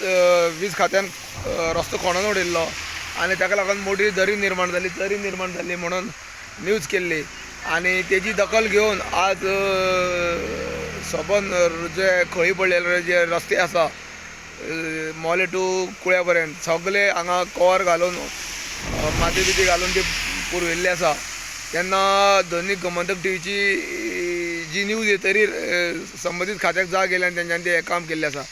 वीज खात्यान रस्तो खणून उडयल्लो? आनी ताका लागून मोठी दरी निर्माण जाली दरी निर्माण जाली म्हणून न्यूज केल्ली. आनी तेजी दखल घेवन आज अ, जे खळी पडलेले जे रस्ते आसा मोले टू कुळ्या पर्यंत सगळे हांगा कवर घालून माती बिती घालून ती पुरविल्ली आसा. तेन्ना दैनीक गोमंतक टीव्हीची जी न्यूज येतरी संबंदीत खात्याक जाग गेल्या आनी तेंच्यांनी तें काम केल्लें आसा.